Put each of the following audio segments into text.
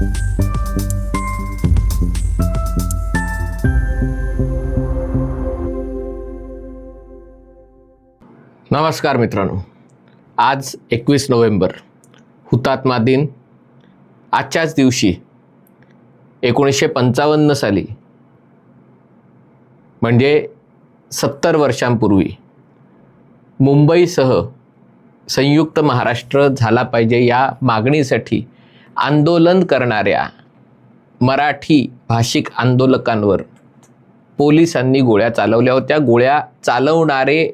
नमस्कार मित्रांनो. आज एकवीस नोव्हेंबर हुतात्मा दिन. आजच्याच दिवशी एकोणीसशे पंचावन्न साली म्हणजे सत्तर वर्षांपूर्वी मुंबईसह संयुक्त महाराष्ट्र झाला पाहिजे या मागणीसाठी आंदोलन करणाऱ्या मराठी भाषिक आंदोलकांवर पोलिसांनी गोळ्या चालवल्या होत्या. गोळ्या चालवणारे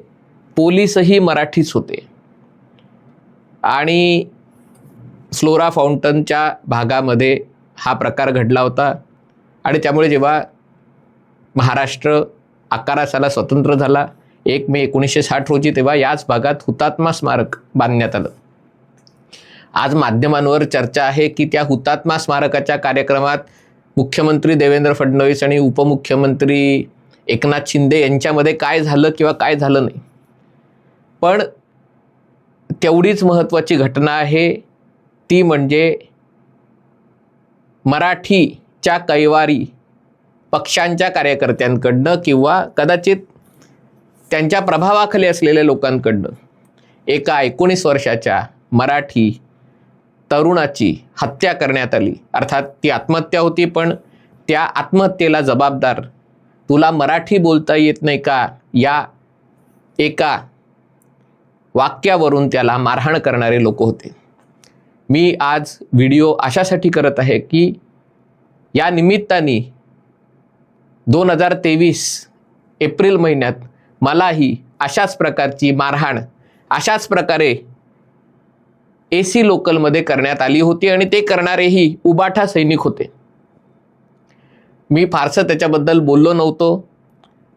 पोलीसही मराठीच होते. आणि फ्लोरा फाउंटनच्या भागामध्ये हा प्रकार घडला होता. आणि त्यामुळे जेव्हा महाराष्ट्र अकरा साला स्वतंत्र झाला एक मे एकोणीसशे साठ रोजी तेव्हा याच भागात हुतात्मा स्मारक बांधण्यात आलं. आज माध्यमांवर चर्चा आहे की त्या हुतात्मा स्मारकाच्या कार्यक्रमात मुख्यमंत्री देवेंद्र फडणवीस आणि उपमुख्यमंत्री एकनाथ शिंदे यांच्यामध्ये काय झालं किंवा काय झालं नाही. पण तेवढीच महत्त्वाची घटना आहे. ती म्हणजे मराठीच्या कैवारी पक्षांच्या कार्यकर्त्यांकडनं किंवा कदाचित त्यांच्या प्रभावाखाली असलेल्या लोकांकडनं एका एकोणीस वर्षाच्या मराठी तरुणाची हत्या करण्यात आली. अर्थात ती आत्महत्या होती पण त्या आत्महत्येला जबाबदार तुला मराठी बोलता येत नाही का? या एका वाक्यावरून त्याला मारहाण करणारे लोक होते. मी आज व्हिडिओ अशासाठी करत आहे की या निमित्ताने दोन हजार तेवीस एप्रिल महिन्यात मलाही अशाच प्रकारची मारहाण अशाच प्रकारे एसी लोकलमध्ये करण्यात आली होती आणि ते करणारेही उबाठा सैनिक होते. मी फारसं त्याच्याबद्दल बोललो नव्हतो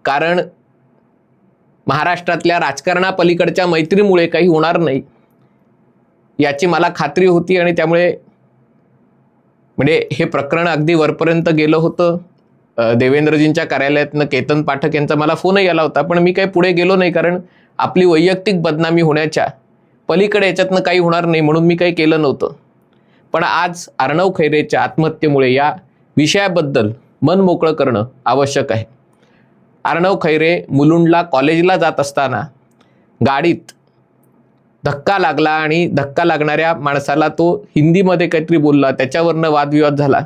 कारण महाराष्ट्रातल्या राजकारणापलीकडच्या मैत्रीमुळे काही होणार नाही याची मला खात्री होती आणि त्यामुळे म्हणजे हे प्रकरण अगदी वरपर्यंत गेलं होतं. देवेंद्रजींच्या कार्यालयातनं केतन पाठक यांचा मला फोनही आला होता पण मी काही पुढे गेलो नाही कारण आपली वैयक्तिक बदनामी होण्याच्या पलीकडे याच्यातनं काही होणार नाही म्हणून मी काही केलं नव्हतं. पण आज अर्णव खैरेच्या आत्महत्येमुळे या विषयाबद्दल मन मोकळं करणं आवश्यक आहे. अर्णव खैरे मुलुंडला कॉलेजला जात असताना गाडीत धक्का लागला आणि धक्का लागणाऱ्या माणसाला तो हिंदीमध्ये काहीतरी बोलला त्याच्यावरनं वादविवाद झाला.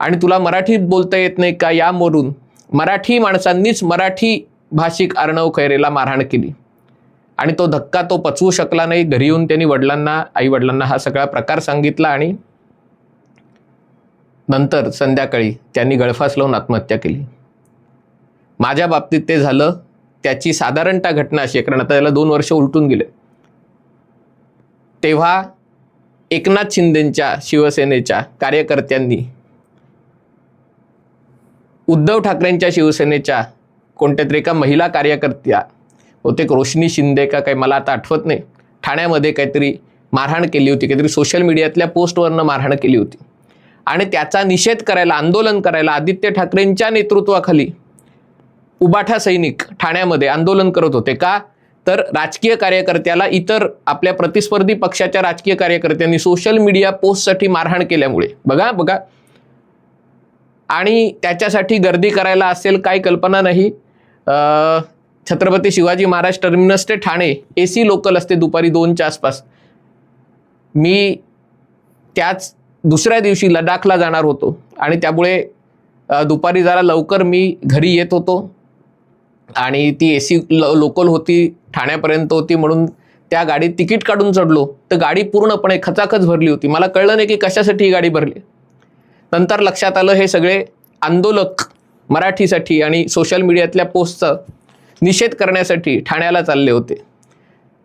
आणि तुला मराठीत बोलता येत नाही का यावरून मराठी माणसांनीच मराठी भाषिक अर्णव खैरेला मारहाण केली. आणि तो धक्का तो पचवू शकला नाही. घरी येऊन त्यांनी वडिलांना आई वडिलांना हा सगळा प्रकार सांगितला आणि नंतर संध्याकाळी त्यांनी गळफास लावून आत्महत्या केली. माझ्या बाबतीत ते झालं त्याची साधारणतः घटना अशी आहे कारण आता त्याला दोन वर्ष उलटून गेले. तेव्हा एकनाथ शिंदेच्या शिवसेनेच्या कार्यकर्त्यांनी उद्धव ठाकरेंच्या शिवसेनेच्या कोणत्या तरी एका महिला कार्यकर्त्या बहुतेक रोशनी शिंदे का काही मला आता आठवत नाही. ठाण्यामध्ये काहीतरी मारहाण केली होती. काहीतरी सोशल मीडियातल्या पोस्टवरनं मारहाण केली होती. आणि त्याचा निषेध करायला आंदोलन करायला आदित्य ठाकरेंच्या नेतृत्वाखाली उबाठा सैनिक ठाण्यामध्ये आंदोलन करत होते का? तर राजकीय कार्यकर्त्याला इतर आपल्या प्रतिस्पर्धी पक्षाच्या राजकीय कार्यकर्त्यांनी सोशल मीडिया पोस्टसाठी मारहाण केल्यामुळे. बघा बघा. आणि त्याच्यासाठी गर्दी करायला असेल काही कल्पना नाही. छत्रपती शिवाजी महाराज टर्मिनस ते ठाणे ए सी लोकल असते दुपारी दोनच्या आसपास. मी त्याच दुसऱ्या दिवशी लडाखला जाणार होतो आणि त्यामुळे दुपारी जरा लवकर मी घरी येत होतो आणि ती ए सी लोकल होती ठाण्यापर्यंत होती म्हणून त्या गाडीत तिकीट काढून चढलो. तर गाडी पूर्णपणे खचाखच भरली होती. मला कळलं नाही की कशासाठी ही गाडी भरली. नंतर लक्षात आलं हे सगळे आंदोलक मराठीसाठी आणि सोशल मीडियातल्या पोस्टचं निषेध करण्यासाठी ठाण्याला चालले होते.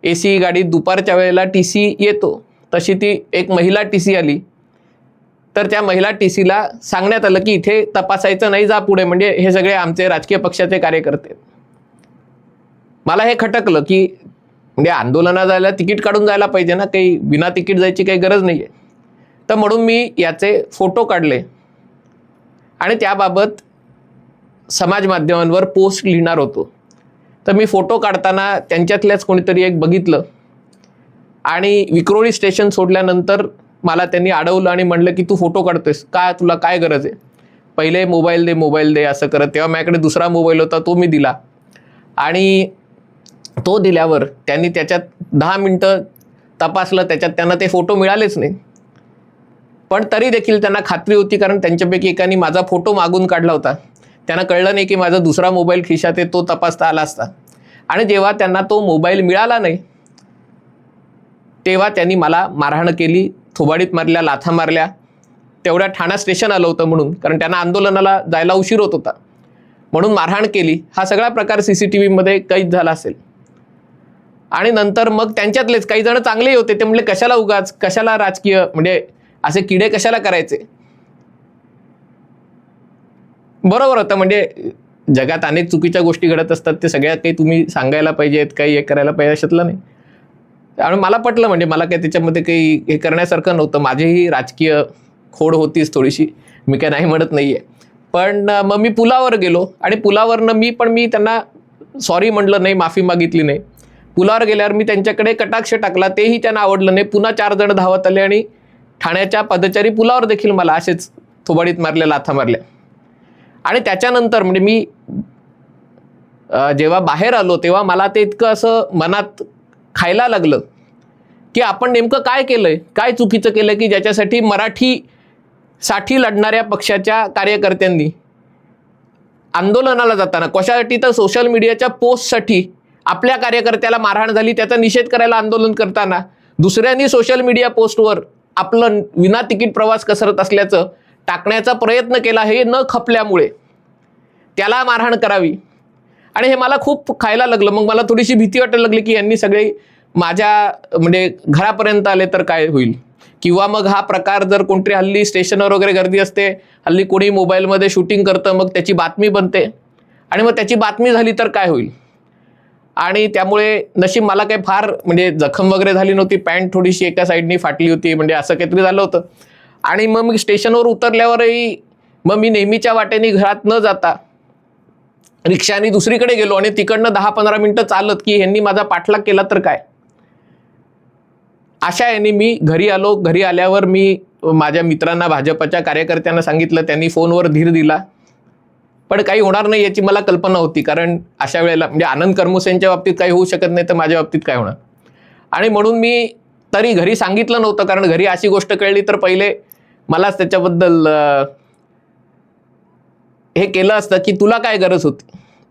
ए सी गाडी दुपारच्या वेळेला टी सी येतो. तशी ती एक महिला टी सी आली. तर त्या महिला टी सीला सांगण्यात आलं की इथे तपासायचं नाही जा पुढे म्हणजे हे सगळे आमचे राजकीय पक्षाचे कार्यकर्ते मला हे खटकलं की म्हणजे आंदोलना जायला तिकीट काढून जायला पाहिजे ना काही बिना तिकीट जायची काही गरज नाही आहे तर म्हणून मी याचे फोटो काढले. आणि त्याबाबत समाज माध्यमांवर पोस्ट लिहिणार होतो. तर मी फोटो काढताना त्यांच्यातल्याच कोणीतरी एक बघितलं. आणि विक्रोळी स्टेशन सोडल्यानंतर मला त्यांनी अडवलं आणि म्हणलं की तू फोटो काढतोयस. काय तुला काय गरज आहे? पहिले मोबाईल दे मोबाईल दे असं करत. तेव्हा माझ्याकडे दुसरा मोबाईल होता तो मी दिला. आणि तो दिल्यावर त्यांनी त्याच्यात दहा मिनटं तपासलं. त्याच्यात त्यांना ते फोटो मिळालेच नाही. पण तरी देखील त्यांना खात्री होती कारण त्यांच्यापैकी एकाने माझा फोटो मागून काढला होता. त्यांना कळलं नाही की माझा दुसरा मोबाईल खिशात आहे तो तपासता आला असता. आणि जेव्हा त्यांना तो मोबाईल मिळाला नाही तेव्हा त्यांनी मला मारहाण केली थोबाडीत मारल्या लाथा मारल्या. तेवढ्या ठाणा स्टेशन आलं होतं म्हणून कारण त्यांना आंदोलनाला जायला उशीर होत होता. म्हणून मारहाण केली. हा सगळा प्रकार सी सी टी व्हीमध्ये कैद झाला असेल. आणि नंतर मग त्यांच्यातलेच काही जण चांगलेही होते. ते म्हणले कशाला उगाच? कशाला राजकीय? म्हणजे असे किडे कशाला करायचे? बरोबर होतं. म्हणजे जगात अनेक चुकीच्या गोष्टी घडत असतात. ते सगळ्या काही तुम्ही सांगायला पाहिजेत काही हे करायला पाहिजे अशातलं नाही. त्यामुळे मला पटलं म्हणजे मला काही त्याच्यामध्ये काही हे करण्यासारखं नव्हतं. माझीही राजकीय खोड होतीच थोडीशी. मी काय नाही म्हणत नाही आहे पण मग मी पुलावर गेलो आणि पुलावरनं मी पण मी त्यांना सॉरी म्हटलं नाही माफी मागितली नाही. पुलावर गेल्यावर मी त्यांच्याकडे कटाक्ष टाकला. तेही त्यांना आवडलं नाही. पुन्हा चार जण धावत आले आणि ठाण्याच्या पदचारी पुलावर देखील मला असेच थोबाडीत मारल्या लाथा मारल्या. आणि त्याच्यानंतर म्हणजे मी जेव्हा बाहेर आलो तेव्हा मला ते इतकं असं मनात खायला लागलं की आपण नेमकं काय केलंय? काय चुकीचं केलं की ज्याच्यासाठी मराठी साठी लढणाऱ्या पक्षाच्या कार्यकर्त्यांनी आंदोलनाला जाताना कशासाठी तर सोशल मीडियाच्या पोस्टसाठी आपल्या कार्यकर्त्याला मारहाण झाली त्याचा निषेध करायला आंदोलन करताना दुसऱ्यांनी सोशल मीडिया पोस्टवर आपलं विना तिकीट प्रवास कसरत असल्याचं टाकण्याचा प्रयत्न केला हे न खपल्यामुळे. त्याला मारहाण करावी. आणि हे मला खूप खायला लागलं. मग मला थोडीशी भीती वाटायला लागली की यांनी सगळे माझ्या म्हणजे घरापर्यंत आले तर काय होईल? किंवा मग हा प्रकार जर कोणतरी हल्ली स्टेशनवर वगैरे गर्दी असते हल्ली कोणी मोबाईलमध्ये शूटिंग करतं मग त्याची बातमी बनते. आणि मग त्याची बातमी झाली तर काय होईल? आणि त्यामुळे नशीब मला काही फार म्हणजे जखम वगैरे झाली नव्हती. पॅन्ट थोडीशी एका साईडनी फाटली होती. म्हणजे असं काहीतरी झालं होतं. आणि मग मी स्टेशनवर उतरल्यावरही मग मी नेहमीच्या वाटेने घरात न जाता रिक्षाने दुसरीकडे गेलो आणि तिकडनं दहा पंधरा मिनटं चालत की ह्यांनी माझा पाठलाग केला तर काय? अशा याने मी घरी आलो. घरी आल्यावर मी माझ्या मित्रांना भाजपच्या कार्यकर्त्यांना सांगितलं. त्यांनी फोनवर धीर दिला. पण काही होणार नाही याची मला कल्पना होती. कारण अशा वेळेला म्हणजे आनंद कर्मुसेंच्या बाबतीत काही होऊ शकत नाही तर माझ्या बाबतीत काय होणार? आणि म्हणून मी तरी घरी सांगितलं नव्हतं. कारण घरी अशी गोष्ट कळली तर पहिले मलाच त्याच्याबद्दल हे केलं असतं की तुला काय गरज होती?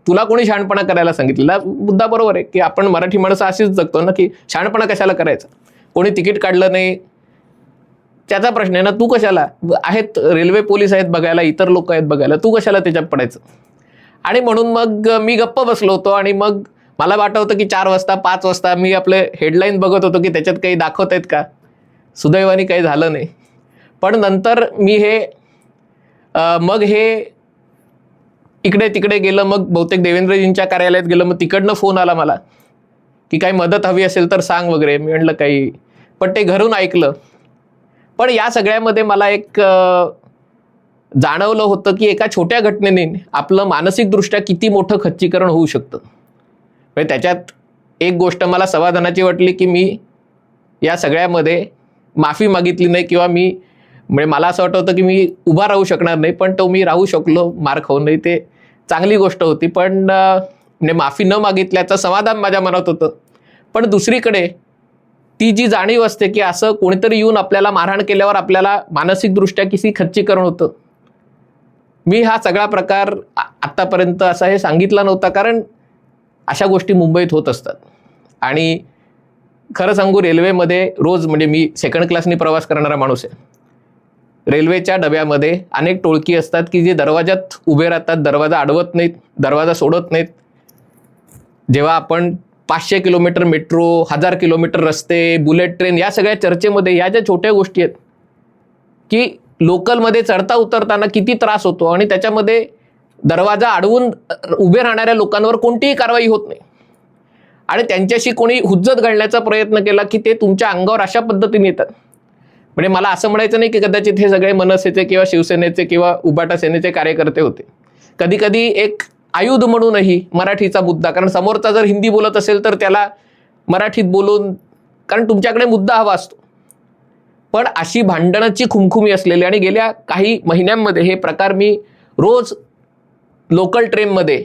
तुला कोणी शहाणपणा करायला सांगितलेला मुद्दा बरोबर आहे की आपण मराठी माणसं अशीच जगतो ना की शहाणपणा कशाला करायचा? कोणी तिकीट काढलं नाही. त्याचा प्रश्न आहे ना तू कशाला? आहेत रेल्वे पोलीस आहेत बघायला इतर लोक आहेत बघायला तू कशाला त्याच्यात पडायचं? आणि म्हणून मग मी गप्प बसलो होतो आणि मग मला वाटवतं होतं की चार वाजता पाच वाजता मी आपले हेडलाईन बघत होतो की त्याच्यात काही दाखवत आहेत का? सुदैवाने काही झालं नाही. पण नंतर मी हे मग हे इकडे तिकडे गेलं मग बहुतेक देवेंद्रजींच्या कार्यालयात गेलं मग तिकडनं फोन आला मला की काही मदत हवी असेल तर सांग वगैरे. मी म्हटलं काही. पण ते घरून ऐकलं. पण या सगळ्यामध्ये मला एक जाणवलं होतं की एका छोट्या घटनेने आपलं मानसिकदृष्ट्या किती मोठं खच्चीकरण होऊ शकतं. म्हणजे त्याच्यात एक गोष्ट मला समाधानाची वाटली की मी या सगळ्यामध्ये माफी मागितली नाही किंवा मी म्हणजे मला असं वाटत होतं की मी उभा राहू शकणार नाही पण तो मी राहू शकलो मार खाऊन नाही ते चांगली गोष्ट होती पण म्हणजे माफी न मागितल्याचं समाधान माझ्या मनात होतं. पण दुसरीकडे ती जी जाणीव असते की असं कोणीतरी येऊन आपल्याला मारहाण केल्यावर आपल्याला मानसिकदृष्ट्या किती खच्चीकरण होतं. मी हा सगळा प्रकार आत्तापर्यंत असा हे सांगितला नव्हता कारण अशा गोष्टी मुंबईत होत असतात. आणि खरं सांगू रेल्वेमध्ये रोज म्हणजे मी सेकंड क्लासनी प्रवास करणारा माणूस आहे. रेल्वेच्या डब्यामध्ये अनेक टोळकी असतात की जे दरवाजात उभे राहतात दरवाजा अडवत नाहीत दरवाजा सोडत नाहीत. जेव्हा आपण पाचशे किलोमीटर मेट्रो हजार किलोमीटर रस्ते बुलेट ट्रेन या सगळ्या चर्चेमध्ये या ज्या छोट्या गोष्टी आहेत की लोकलमध्ये चढता उतरताना किती त्रास होतो आणि त्याच्यामध्ये दरवाजा अडवून उभे राहणाऱ्या लोकांवर कोणतीही कारवाई होत नाही. आणि त्यांच्याशी कोणी हुज्जत घालण्याचा प्रयत्न केला की ते तुमच्या अंगावर अशा पद्धतीने येतात. म्हणजे मला असं म्हणायचं नाही की कदाचित हे सगळे मनसेचे किंवा शिवसेनेचे किंवा उबाटा सेनेचे कार्यकर्ते होते. कधी कधी एक आयुध म्हणूनही मराठीचा मुद्दा कारण समोरचा जर हिंदी बोलत असेल तर त्याला मराठीत बोलून कारण तुमच्याकडे मुद्दा हवा असतो. पण अशी भांडणाची खुमखुमी असलेली आणि गेल्या काही महिन्यांमध्ये हे प्रकार मी रोज लोकल ट्रेनमध्ये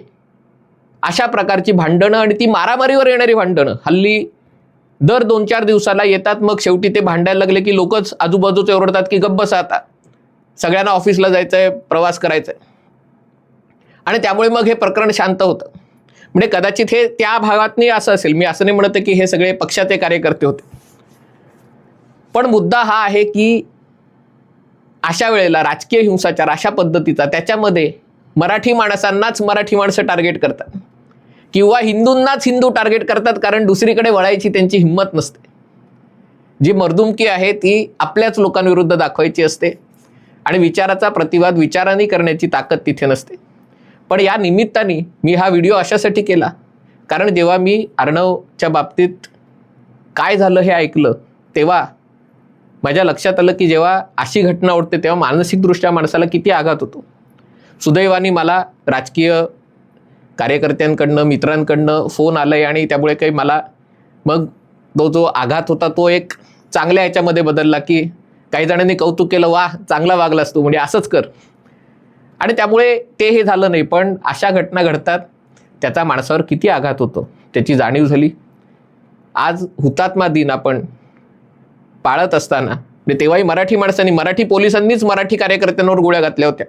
अशा प्रकारची भांडणं आणि ती मारामारीवर येणारी भांडणं हल्ली दर दोन चार दिवसाला येतात मग शेवटी ते भांडायला लागले की लोकच आजूबाजूचे ओरडतात की गप्प बसा आता. सगळ्यांना ऑफिसला जायचं आहे प्रवास करायचा आहे आणि त्यामुळे मग हे प्रकरण शांत होतं. म्हणजे कदाचित हे त्या भागातनी असं असेल मी असं नाही म्हणत की हे सगळे पक्षाचे कार्यकर्ते होते. पण मुद्दा हा आहे की अशा वेळेला राजकीय हिंसाचार अशा पद्धतीचा त्याच्यामध्ये मराठी माणसांनाच मराठी माणसं टार्गेट करतात. किंवा हिंदूंनाच हिंदू टार्गेट करतात कारण दुसरीकडे वळायची त्यांची हिंमत नसते. जी मर्दुमकी आहे ती आपल्याच लोकांविरुद्ध दाखवायची असते आणि विचाराचा प्रतिवाद विचाराने करण्याची ताकद तिथे नसते. पण या निमित्ताने मी हा व्हिडिओ अशासाठी केला कारण जेव्हा मी अर्णवच्या बाबतीत काय झालं हे ऐकलं तेव्हा माझ्या लक्षात आलं की जेव्हा अशी घटना ओढते तेव्हा मानसिकदृष्ट्या माणसाला किती आघात होतो. सुदैवाने मला राजकीय कार्यकर्त्यांकडनं मित्रांकडनं फोन आलाय आणि त्यामुळे काही मला मग तो जो आघात होता तो एक चांगल्या ह्याच्यामध्ये बदलला की काही जणांनी कौतुक केलं वा चांगला वागलास तू म्हणजे असंच कर. आणि त्यामुळे ते हे झालं नाही पण अशा घटना घडतात त्याचा माणसावर किती आघात होतो त्याची जाणीव झाली. आज हुतात्मा दिन आपण पाळत असताना म्हणजे तेव्हाही मराठी माणसांनी मराठी पोलिसांनीच मराठी कार्यकर्त्यांवर गोळ्या घातल्या होत्या.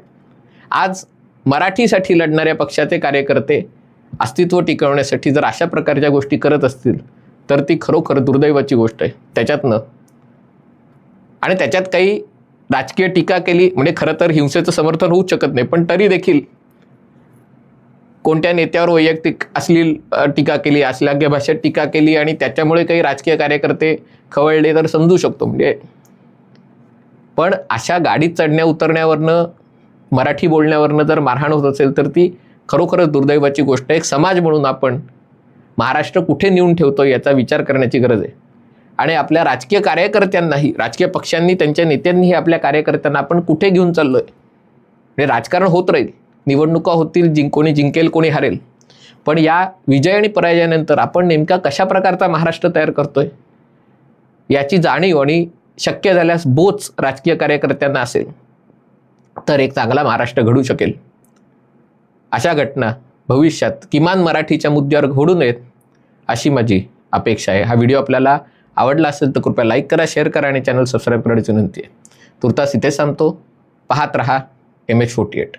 आज मराठीसाठी लढणाऱ्या पक्षाचे कार्यकर्ते अस्तित्व टिकवण्यासाठी जर अशा प्रकारच्या गोष्टी करत असतील तर ती खरोखर दुर्दैवाची गोष्ट आहे. त्याच्यातनं आणि त्याच्यात काही राजकीय टीका केली म्हणजे खरं तर हिंसेचं समर्थन होऊच शकत नाही. पण तरी देखील कोणत्या नेत्यावर वैयक्तिक अश्लील टीका केली अश्लाघ्य भाषेत टीका केली आणि त्याच्यामुळे काही राजकीय कार्यकर्ते खवळले तर समजू शकतो. म्हणजे पण अशा गाडीत चढण्या उतरण्यावरनं मराठी बोलण्यावरनं जर मारहाण होत असेल तर ती खरोखरच दुर्दैवाची गोष्ट आहे. एक समाज म्हणून आपण महाराष्ट्र कुठे नेऊन ठेवतो याचा विचार करण्याची गरज आहे. आणि आपल्या राजकीय कार्यकर्त्यांनाही राजकीय पक्षांनी त्यांच्या नेत्यांनीही आपल्या कार्यकर्त्यांना आपण कुठे घेऊन चाललोय? म्हणजे राजकारण होत राहील. निवडणुका होतील जिंक कोणी जिंकेल कोणी हरेल. पण या विजय आणि पराजयानंतर आपण नेमका कशा प्रकारचा महाराष्ट्र तयार करतोय? याची जाणीव आणि शक्य झाल्यास बोच राजकीय कार्यकर्त्यांना असेल. तर एक चांगला महाराष्ट्र घडू शकेल. अशा घटना भविष्यात किमान मराठीच्या मुद्द्यावर घडू नयेत अशी माझी अपेक्षा आहे. हा व्हिडिओ आपल्याला आवडला असेल तर कृपया लाईक करा शेअर करा आणि चॅनल सबस्क्राईब करण्याची विनंती आहे. तुर्तास इथे सांगतो पाहत रहा एम एच फोर्टी एट